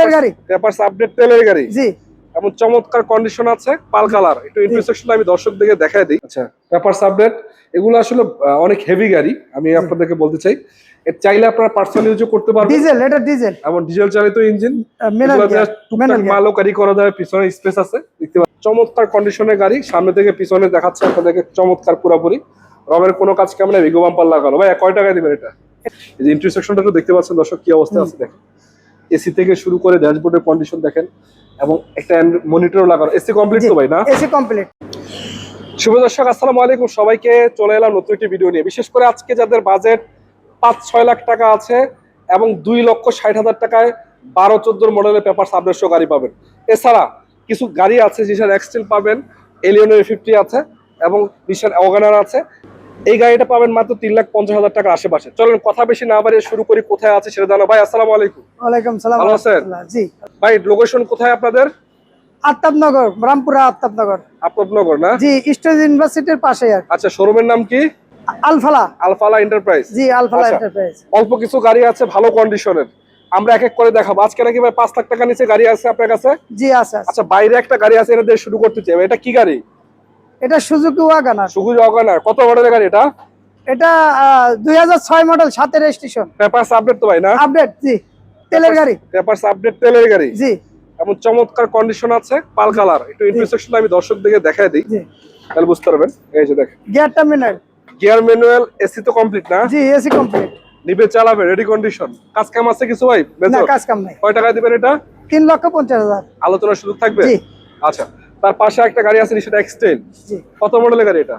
তেলের গাড়ি? Papers update তেলের গাড়ি। জি। এমন চমৎকার কন্ডিশন আছে পাল কালার একটু ইন্টারসেকশন আমি দর্শকদেরকে দেখাই দিই। আচ্ছা পেপারস আপডেট এগুলো আসলে অনেক হেভি গাড়ি আমি আপনাদেরকে বলতে চাই। এর চাইলে আপনারা পার্সোনাল ইউজও করতে পারবেন। ডিজেল এটা ডিজেল এমন ডিজেল চালিত ইঞ্জিন মেনাল মেনাল মালও গাড়ি করা যায় পিছনে স্পেস আছে দেখতে পাচ্ছেন। চমৎকার কন্ডিশনের গাড়ি সামনে থেকে পিছনে দেখাচ্ছে আপনাদেরকে চমৎকার পুরোপুরি। রবের কোনো কাজ কেমন ভিগো বাম্পার লাগানো। ভাই কয় টাকা দিবেন এটা? এই যে ইন্টারসেকশনটা দেখতে পাচ্ছেন দর্শক কি অবস্থা আছে দেখেন। এসি থেকে শুরু করে ড্যাশবোর্ডের কন্ডিশন দেখেন এবং একটা মনিটর লাগানো। এসি কমপ্লিট তো ভাই না? এসি কমপ্লিট শুভ দর্শক আসসালামু আলাইকুম। সবাইকে চলে এলাম নতুন একটি ভিডিও নিয়ে। বিশেষ করে আজকে যাদের বাজেট পাঁচ ছয় লাখ টাকা আছে এবং দুই লক্ষ ষাট হাজার টাকায় বারো চোদ্দোর মডেলের পেপার সাবরেশো গাড়ি পাবেন। এছাড়া কিছু গাড়ি আছে নিশান এক্সটেল পাবেন এলিয়নের ফিফটি আছে এবং নিশান অগানার আছে। এই গাড়িটা পাবেন মাত্র তিন লাখ পঞ্চাশ হাজার টাকার আশেপাশে। চলেন কথা বেশি না বাড়িয়ে শুরু করি কোথায় আছে সেটা জানো ভাই আসসালাম আলাইকুম। ওয়ালাইকুম সালাম ভালো আছেন? জি। ভাই লোকেশন কোথায় আপনাদের? আত্তাবনগর রামপুরা আত্তাবনগর আপনার না? জি স্টেজ ইউনিভার্সিটির পাশে আচ্ছা শোরুমের নাম কি? আলফালা। আলফালা এন্টারপ্রাইজ জি আলফালা আচ্ছা। এন্টারপ্রাইজ অল্প কিছু গাড়ি আছে ভালো কন্ডিশনের আমরা এক এক করে দেখাবো। আজকে নাকি ভাই পাঁচ লাখ টাকা নিচে গাড়ি আছে আপনার কাছে? জি আছে। আচ্ছা বাইরে একটা গাড়ি আছে এটা দিয়ে শুরু করতে চাই। এটা কি গাড়ি? এটা সুজুকি ওয়াগানার সুগুজ অগানার কত মডেলের গাড়ি এটা? এটা দুই হাজার ছয় মডেল সাতের রেজিস্ট্রেশন পেপারস আপডেট তো ভাই না? আপডেট জি। তেলের গাড়ি। পেপারস আপডেট তেলের গাড়ি। জি। এমন চমৎকার কন্ডিশন আছে পাল কালার একটু ইন্টারসেকশন আমি দর্শকদেরকে দেখাই দিই। জি। তাহলে বুঝতে পারবেন। এই যে দেখেন। Gear terminal gear manual AC তো কমপ্লিট না? জি এসি কমপ্লিট নিবে চালাবে রেডি কন্ডিশন কাজ কাম আছে কিছু ভাই? না কাজ কাম নাই। কয় টাকা দিবেন এটা? তিন লক্ষ পঞ্চাশ হাজার। আলোচনার সুযোগ থাকবে? জি। আচ্ছা। তার পাশে একটা গাড়ি আছে সেটা এক্সটেল জি। কত মডেলের গাড়ি এটা?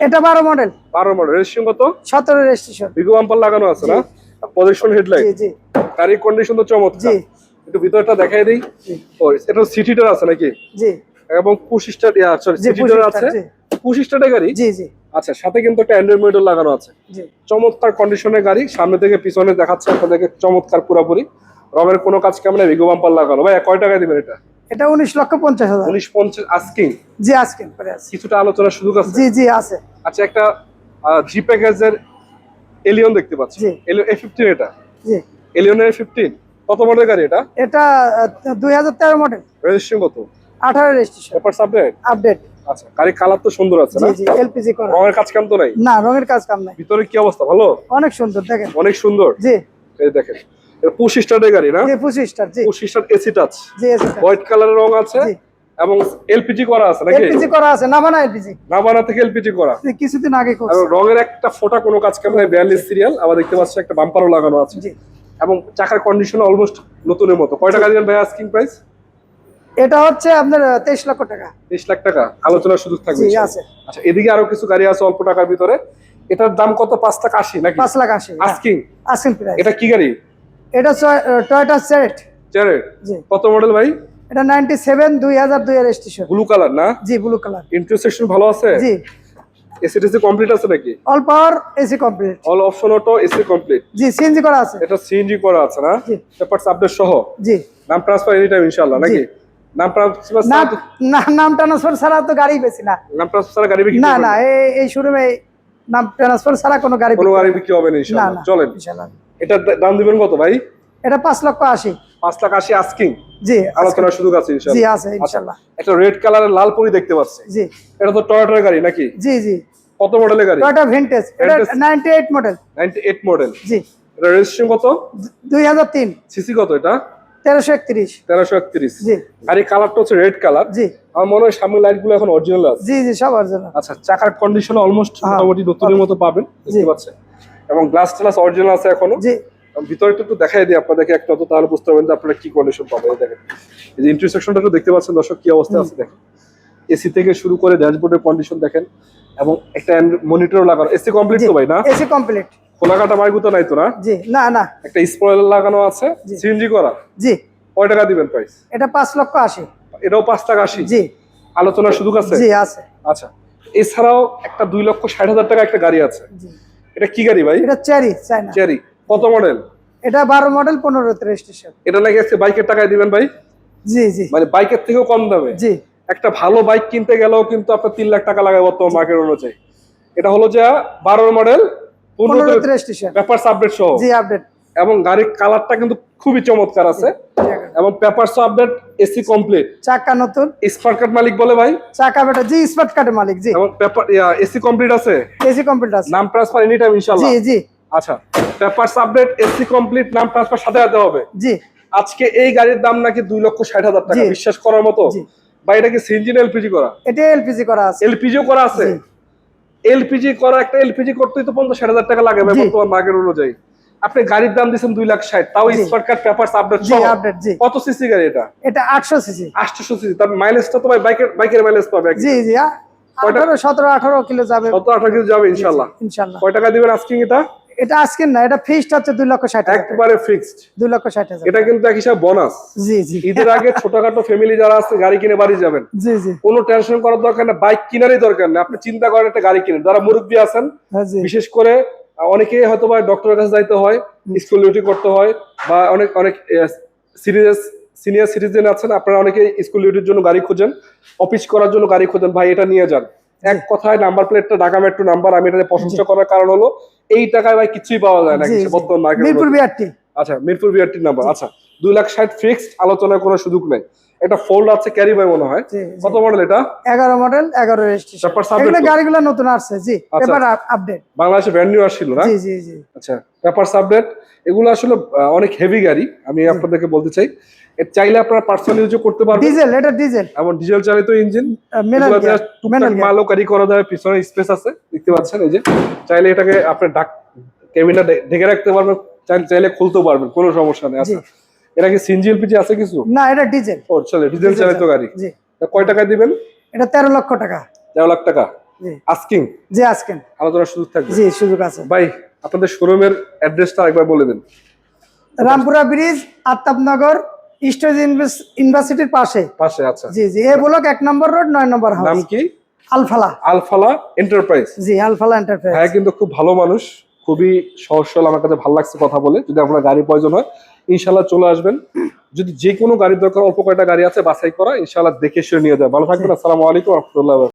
এটা বারো মডেল বারো মডেল রেজিস্ট্রেশন কত? সতেরো রেজিস্ট্রেশন ভিগো বাম্পার লাগানো আছে না? পজিশন হেডলাইট জি জি। গাড়ির কন্ডিশন তো চমৎকার। জি। একটু ভিতরটা দেখাই দিই। ও এটা সিটিটার আছে নাকি? জি। এবং পুশ স্টার্ট সরি সিটিটার আছে। জি। পুশ স্টার্টের গাড়ি? জি জি। আচ্ছা সাথে কিন্তু একটা অ্যান্ড্রয়েড মডেল লাগানো আছে। জি। চমৎকার কন্ডিশনের গাড়ি। সামনে থেকে পিছনে দেখাচ্ছে আপনাদেরকে চমৎকার পুরোপুরি। রঙের কোনো কাজ কেমন ভিগো বাম্পার লাগানো। ভাই কয় টাকা দিবেন এটা? এটা উনিশ লক্ষ পঞ্চাশ হাজার। উনিশ পঞ্চাশ আস্কিং জি করে আছে। কিছুটা আলোচনার সুযোগ আছে? জি জি আছে। আচ্ছা একটা জি প্যাকেজের এলিয়ন দেখতে পাচ্ছি। এলিয়ন এ ফিফটিন এটা? জি। এলিয়নের ফিফটিন কত মডেল গাড়ি এটা? এটা দুই হাজার তেরো মডেল রেজিস্ট্রেশন কত? আঠারো রেজিস্ট্রেশন পেপার সাবজেক্ট আপডেট আচ্ছা গাড়ির কালার তো সুন্দর আছে না? জি এলপিজি করা। রঙের কাজ কাম তো নাই? না রঙের কাজ কাম নাই। ভিতরে কি অবস্থা ভালো? অনেক সুন্দর দেখেন। অনেক সুন্দর? জি। এই দেখেন। এটা পুশ গাড়ি না? জি পঁচিশ স্টার জি। পুশ স্টার্ট এসি টাচ জি হোয়াইট কালারের রং আছে এবং এলপিজি করা আছে নাকি? এলপিজি করা আছে না বানা এলপিজি না বানা থেকে এলপিজি করা। কিছুদিন আগে এবং রঙের একটা ফোটা কোনো কাজ সিরিয়াল আবার দেখতে পাচ্ছি একটা বাম্পারও লাগানো আছে। জি। এবং চাকার কন্ডিশন অলমোস্ট নতুনের মতো। কয় টাকা দিবেন ভাই আস্কিং প্রাইস এটা হচ্ছে আপনার লক্ষ টাকা। তেইশ লাখ টাকা। আলোচনার সুযোগ থাকবে জি আছে। আচ্ছা এদিকে আরও কিছু গাড়ি আছে অল্প টাকার ভিতরে। এটার দাম কত? পাঁচ লাখ আশি নাকি? পাঁচ লাখ আস্কিং প্রাইস এটা কি গাড়ি? এটা টয়টা সেট জি। কত মডেল ভাই? এটা নাইনটি সেভেন দুই হাজার দুই রেজিস্ট্রেশন ব্লু কালার না? জি ব্লু কালার ইন্টারসেকশন ভালো আছে? জি। এসি টেসি কমপ্লিট আছে নাকি? All power AC complete all option auto AC complete জি সিএনজি করা আছে। এটা সিএনজি করা আছে না। পেপারস আপডেট সহ? জি। নাম ট্রান্সফার এনি টাইম ইনশাআল্লাহ নাকি? নাম ট্রান্সফার না নাম ট্রান্সফার ছাড়া তো গাড়ি বেশি না। নাম ট্রান্সফার গাড়ি বিক্রি না না এই শোরুমে নাম ট্রান্সফার ছাড়া কোনো গাড়ি কোনো গাড়ি বিক্রি হবে না না ইনশাআল্লাহ চলেন। ইনশাআল্লাহ। এটা দাম দিবেন কত ভাই? এটা পাঁচ লক্ষ আশি। পাঁচ লাখ আশি আস্কিং জি আলোচনার সুযোগ আছে জি আছে ইনশাল্লাহ একটা রেড কালারের লাল পরি দেখতে পাচ্ছি। জি। এটা তো টয়োটার গাড়ি নাকি? জি জি। কত মডেলের গাড়ি? টয়টা ভিনটেজ এটা Vintage। Ninety eight model 98 model জি। এটা রেজিস্ট্রেশন কত? দুই হাজার তিন। সিসি কত এটা? তেরোশো একত্রিশ। তেরোশো একত্রিশ। জি। গাড়ির কালারটা হচ্ছে রেড কালার জি। আমার মনে হয় সামনে লাইটগুলো এখন অরিজিনাল আছে। জি জি সব জন্য আচ্ছা চাকার কন্ডিশন অলমোস্ট হ্যাঁ। মোটামুটি নতুনের মতো পাবেন। দেখতে জি। এবং গ্লাস টালাস অরিজিনাল আছে এখনও? জি। ভিতরে একটু দেখাই দিই আপনাদেরকে একটা তো তাহলে বুঝতে পারবেন যে আপনারা কি কন্ডিশন পাবেন। দেখেন এই যে ইন্টারসেকশনটা একটু দেখতে পাচ্ছেন দর্শক কি অবস্থা আছে দেখেন। এসি থেকে শুরু করে ড্যাশবোর্ডের কন্ডিশন দেখেন এবং একটা মনিটর লাগানো। এসি কমপ্লিট তো ভাই না? এসি কমপ্লিট খোলাকাটা মাইগুতো নাই তো না? জি না না। একটা স্পয়লার লাগানো আছে। সিএনজি করা। জি। কয় টাকা দিবেন প্রাইস এটা পাঁচ লক্ষ আশি। এটাও পাঁচ টাকা আশি? জি। আলোচনার সুযোগ আছে? জি আছে। আচ্ছা এছাড়াও একটা দুই লক্ষ ষাট হাজার টাকা একটা গাড়ি আছে। জি। এটা কি গাড়ি ভাই? এটা চেরি চাইনা চেরি। কত মডেল এটা বারো মডেল পনেরো রেজিস্ট্রেশন এটা নাকি আজকে বাইকের টাকায় দিবেন ভাই? জি জি। মানে বাইকের থেকেও কম দামে। জি। একটা ভালো বাইক কিনতে গেলেও কিন্তু আপনার তিন লাখ টাকা লাগে বর্তমান মার্কেট অনুযায়ী। এটা হলো যে বারো মডেল পনেরো রেজিস্ট্রেশন ব্যাপার আপডেট সহ। জি আপডেট এবং গাড়ির কালারটা কিন্তু খুবই চমৎকার আছে। এবং পেপারস আপডেট এসি কমপ্লিট চাকা নতুন। কার্ড মালিক বলে ভাই? চাকা বেটা জি মালিক জি। এবং পেপার এসি কমপ্লিট আছে? এসি কমপ্লিট আছে। নাম ট্রান্সফার এনি টাইম ইনশাআল্লাহ। জি জি। আচ্ছা পেপারস আপডেট এসি কমপ্লিট নাম ট্রান্সফার সাথে যেতে হবে। জি। আজকে এই গাড়ির দাম নাকি দুই লক্ষ ষাট হাজার টাকা বিশ্বাস করার মতো। বা এটা কি সিনজিন এলপিজি করা? এটা এলপিজি করা আছে। এলপিজিও করা আছে? এলপিজি করা একটা এলপিজি করতেই তো পঞ্চাশ ষাট হাজার টাকা লাগে ভাই বর্তমান মার্কেট অনুযায়ী। আপনি গাড়ির দাম দিচ্ছেন দুই লাখ ষাট তাও। স্মার্ট কার্ড পেপার আপডেট জি আপডেট জি। কত সিসি গাড়ি এটা? এটা আটশো সিসি আটশো সিসি তার মাইলেজটা তো ভাই বাইকের বাইকের মাইলেজ পাবে জি জি কয়টা? সতেরো আঠারো কিলো যাবে। কত আঠারো কিছু যাবে ইনশাল্লাহ। ইনশাল্লাহ। কয় টাকা দিবেন আজকে এটা? এটা আজকে না এটা ফিক্সড হচ্ছে দুই লক্ষ ষাট একবারে ফিক্সড দুই লক্ষ ষাট হাজার। এটা কিন্তু এক হিসাব বোনাস জি জি। ঈদের আগে ছোটখাটো ফ্যামিলি যারা আছে গাড়ি কিনে বাড়ি যাবেন। জি জি। কোনো টেনশন করার দরকার না বাইক কিনারই দরকার নেই। আপনি চিন্তা করেন একটা গাড়ি কিনেন। যারা মুরব্বী আছেন হ্যাঁ, বিশেষ করে আহ, অনেকেই হয়তো বা ডক্টরের কাছে যাইতে হয় স্কুল ডিউটি করতে হয় বা অনেক অনেক সিরিয়াস সিনিয়র সিটিজেন আছেন আপনারা অনেকে স্কুল ডিউটির জন্য গাড়ি খোঁজেন অফিস করার জন্য গাড়ি খোঁজেন ভাই এটা নিয়ে যান। এক কথায় নাম্বার প্লেটটা ঢাকা মেট্রো নাম্বার আমি এটা প্রশংসা করার কারণ হলো এই টাকায় ভাই কিছুই পাওয়া যায় না। বর্তমান মিরপুর বিআরটি আচ্ছা মিরপুর বিআরটির নাম্বার আচ্ছা দুই লাখ ষাট ফিক্সড আলোচনার কোনো সুযোগ নেই। এটা ফোল্ড আছে ক্যারি বাই মনে হয়। কত মডেল এটা? এগারো মডেল এগারো রেজিস্ট্রেশন এগুলো গাড়িগুলো নতুন আসছে জি। আচ্ছা। এবার আপডেট বাংলাদেশে ব্র্যান্ড নিউ আসছিল না? জি জি জি। আচ্ছা পেপার এগুলো আসলে অনেক হেভি গাড়ি। আমি আপনাদেরকে বলতে চাই চাইলে আপনারা পার্সোনাল ইউজও করতে পারবেন। ডিজেল এটা ডিজেল এমন ডিজেল চালিত ইঞ্জিন মেনাল মালও গাড়ি করা যায় পিছনে স্পেস আছে দেখতে পাচ্ছেন এই যে। চাইলে এটাকে আপনি ডাক কেবিনটা ঢেকে রাখতে পারবেন চাই- চাইলে খুলতেও পারবেন কোনো সমস্যা নেই। আচ্ছা। এটা কি সিনজি এলপিজি আছে কিছু? না এটা ডিজেল। ও চলে ডিজেল চালিত গাড়ি। জি। কয় টাকা দিবেন? এটা তেরো লক্ষ টাকা। তেরো লাখ টাকা? জি। আস্কিং? জি আজকেন আলোচনার সুযোগ থাকবে। জি সুযোগ আছে। ভাই আপনাদের শোরুমের অ্যাড্রেসটা একবার বলে দিন। রামপুরা ব্রিজ আত্তাবনগর স্টেজ ইউনিভার্সিটির পাশে। পাশে আচ্ছা। জি জি এ ব্লক এক নম্বর রোড নয় নম্বর হাউস। নাম কি? আলফালা। আলফালা এন্টারপ্রাইজ। জি আলফালা এন্টারপ্রাইজ। ভাইয়া কিন্তু খুব ভালো মানুষ খুবই সহজ সরল আমার কাছে ভালো লাগছে কথা বলে। যদি আপনার গাড়ি প্রয়োজন হয় ইনশাল্লাহ চলে আসবেন। যদি যে কোনো গাড়ির দরকার অল্প কয়টা গাড়ি আছে বাছাই করা ইনশাল্লাহ দেখে শুনে নিয়ে যায় ভালো থাকবেন আসসালামু আলাইকুম রহমতুল্লাহ